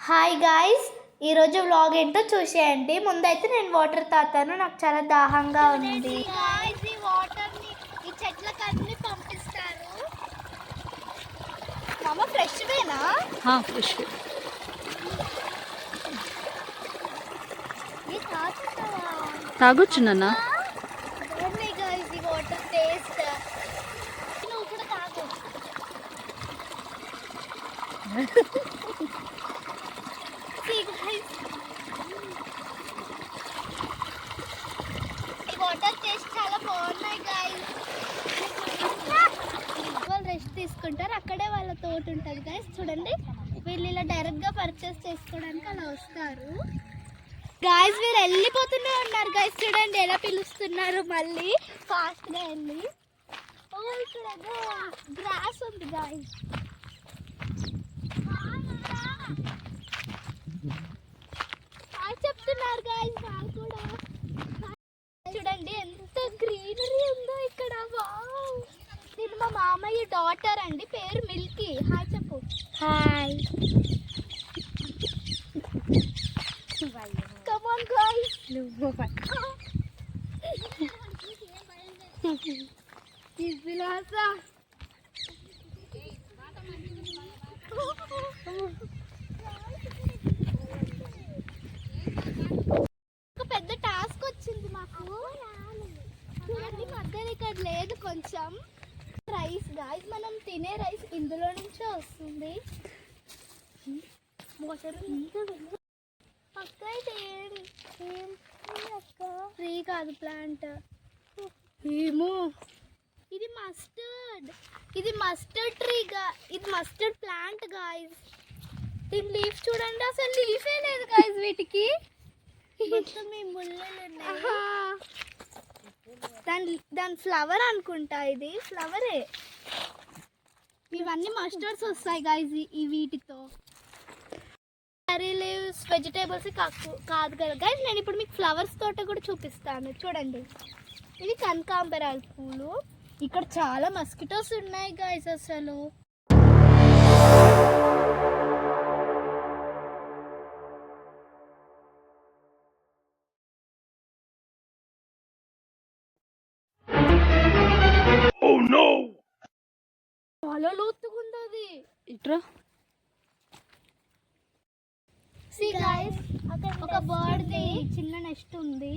Hi guys ఈరోజు vlog ఏంటో చూసేయండి. ముందైతే నేను వాటర్ తాతాను. నాకు చాలా దాహంగా ఉంది. ఈ వాటర్ని ఈ చెట్లకు అన్ని పంపిస్తారు. మామ ఫ్రెష్ వేనా ఫ్రెష్ ఈ తాగుతావా? తాగొచ్చు నాన్న. వాటర్ టేస్ట్ నువ్వు కూడా తాగు See guys. ఈ వాటర్ టేస్ట్ చాలా బాగున్నాయి గైస్ వాళ్ళు రెస్ట్ తీసుకుంటారు అక్కడే వాళ్ళ ఉంటుంది గైస్ చూడండి. వీళ్ళు ఇలా డైరెక్ట్గా పర్చేస్ చేసుకోవడానికి అలా వస్తారు. గాయస్ మీరు వెళ్ళిపోతూనే ఉన్నారు గాయస్ చూడండి ఎలా పిలుస్తున్నారు మళ్ళీ. ఫాస్ట్గా వెళ్ళి. ఓ ఇక్కడ గ్రాస్ ఉంది గాయస్ చెప్తున్నారు గాయస్ వాళ్ళు కూడా చూడండి ఎంత గ్రీనరీ ఉందో ఇక్కడ వావ్ నేను మా మామయ్య డాటర్ అండి పేరు మిల్కీ. హాయ్ చెప్పు. హాయ్. ఒక పెద్ద టాస్క్ వచ్చింది మాకు. మధ్యలో ఇక్కడ లేదు కొంచెం. రైస్ గాయస్ మనం తినే రైస్ ఇందులో నుంచే వస్తుంది. అక్క ఏం అక్క? ఫ్రీ కాదు ప్లాంట్ ఏమో. ఇది మస్టర్డ్ ఇది మస్టర్డ్ ట్రీ గా ఇది మస్టర్డ్ ప్లాంట్ గాయస్ దీని లీఫ్ చూడండి అసలు లీఫే లేదు గాయస్ వీటికి. మొత్తం ఈ ముళ్ళలు దాని దాని ఫ్లవర్ అనుకుంటా ఇది. ఫ్లవరే ఇవన్నీ మస్టర్డ్స్ వస్తాయి గాయస్ ఈ వీటితో. కర్రీ లీవ్స్ వెజిటేబుల్స్ కాదు కదా. గాయస్ నేను ఇప్పుడు మీకు ఫ్లవర్స్ తోట కూడా చూపిస్తాను. చూడండి. ఇది కనకాంబరాల పూలు. ఇక్కడ చాలా మస్కిటోస్ ఉన్నాయి గాయస్ అసలు. చాలా అది ఇట్రా. సి గైస్ ఒక బర్డ్ ది చిన్న నెస్ట్ ఉంది.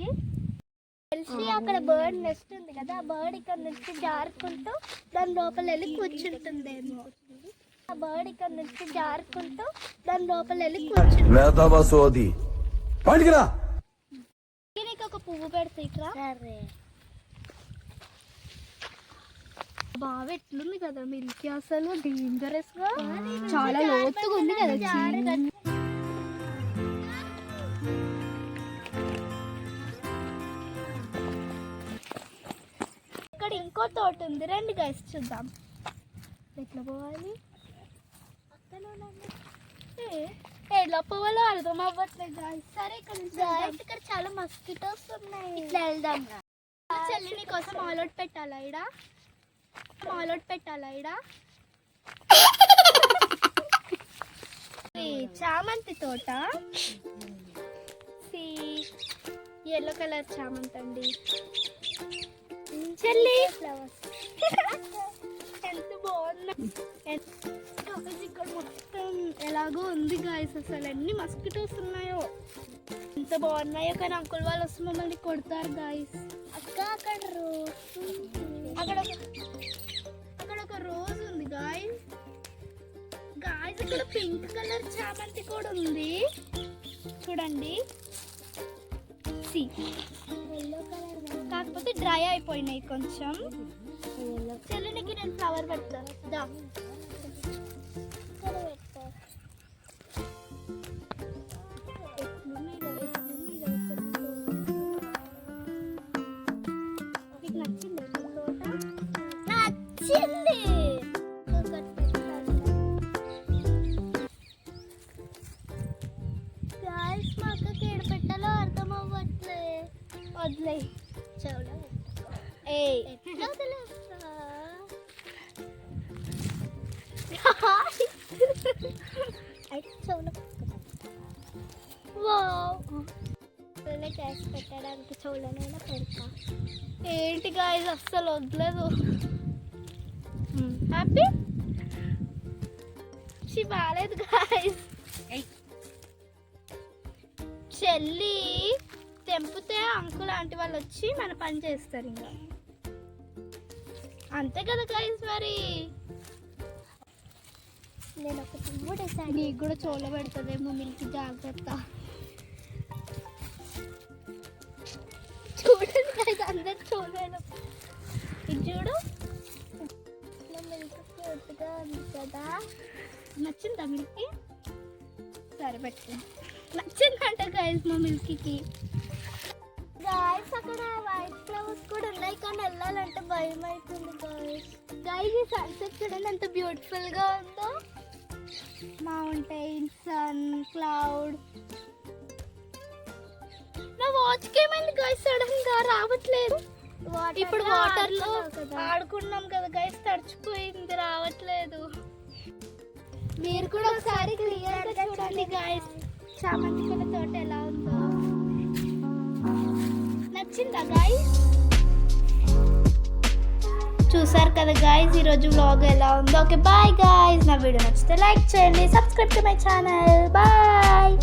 తెలిసి అక్కడ బర్డ్ నెస్ట్ ఉంది కదా. ఆ బర్డ్ ఇక్కడ నుంచి జారుకుంటూ దాని లోపల వెళ్ళి కూర్చుంటుందేమో. ఆ బర్డ్ ఇక్కడ నుంచి జారుకుంటూ దాని లోపల వెళ్ళి కూర్చుంటుంది. ఒక పువ్వు పెడతా ఇక్కడ బాగా ఎట్లుంది కదా మిల్కీ అసలు? డేంజరస్గా? చాలా లోతుగా ఉంది కదా. ఇక్కడ ఇంకో తోట ఉంది. రండి గైస్ చూద్దాం. ఎట్లా పోవాలి? ఎలా పోవాలో అర్థం అవ్వట్లేదు. సరే ఇక్కడ ఇక్కడ చాలా మస్కిటోస్ ఉన్నాయి. ఇట్లా వెళ్దాం చెల్లి నీ కోసం ఆల్అౌట్ పెట్టాలా ఇడ ఆల్అౌట్ పెట్టాలా ఇడ చామంతి తోట. ఎల్లో కలర్ చామంతి అండి. చెల్లి. ఎంత బాగుంది. ఇక్కడ మొత్తం ఎలాగో ఉంది గాయస్ అసలు ఎన్ని మస్కిటోస్ ఉన్నాయో. ఎంత బాగున్నాయో కానీ అంకుల్ వాళ్ళు వస్తే మమ్మల్ని కొడతారు గాయస్ అక్క అక్కడ రోజ్ అక్కడ అక్కడ ఒక రోజ్ ఉంది గాయస్ గాయస్ ఇక్కడ పింక్ కలర్ చామంతి కూడా ఉంది. చూడండి. సి కాకపోతే డ్రై అయిపోయినాయి కొంచెం. చెల్లినికి నేను ఫ్లవర్ పెడతా. దా. గాయస్ మా అక్కకి ఏడు పెట్టాలో అర్థం అవ్వట్లే. వదిలే. చెవులో ఏ ఎట్లా వదిలేస్తా? అయితే చెవులో చేసి పెట్టడానికి చూడనైనా పెడతా. ఏంటి గాయస్ అస్సలు వదలదు. హ్యాపీ షీ బాగాలేదు గాయస్ చెల్లి తెంపితే అంకుల్ ఆంటీ వాళ్ళు వచ్చి మన పని చేస్తారు ఇంకా. అంతే కదా గాయస్ మరి. నేను ఒక తుమ్ముడేసాను నీకు కూడా చోల పెడుతుందేమో మిల్క్ జాగ్రత్త. చూడండి అందరు చూడలేదు ఇది చూడు. మిల్క్ ఉంది కదా నచ్చిందా మిల్క్ సరే పెట్టు. నచ్చిందంట గైస్ మా మిల్కీకి గాయస్ అక్కడ వైట్ ఫ్లవర్స్ కూడా ఉన్నాయి కానీ వెళ్ళాలంటే భయం అవుతుంది గాయస్ గాయస్ ఈ సన్సెట్ చూడండి ఎంత బ్యూటిఫుల్గా ఉందో. మౌంటైన్ సన్ క్లౌడ్ నా వాచ్కి ఏమైంది గాయస్ సడన్గా రావట్లేదు. ఇప్పుడు వాటర్లో ఆడుకున్నాం కదా గైస్ తడిచిపోయింది రావట్లేదు. మీరు కూడా ఒకసారి క్లియర్గా చూడండి గాయస్ చామంతి పూల తోట ఎలా ఉందో. నచ్చిందా గాయస్ చూసారు కదా గాయస్ ఈరోజు వ్లాగ్ ఎలా ఉందో. ఓకే బాయ్ గాయస్ నా వీడియో నచ్చితే లైక్ చేయండి subscribe to my channel bye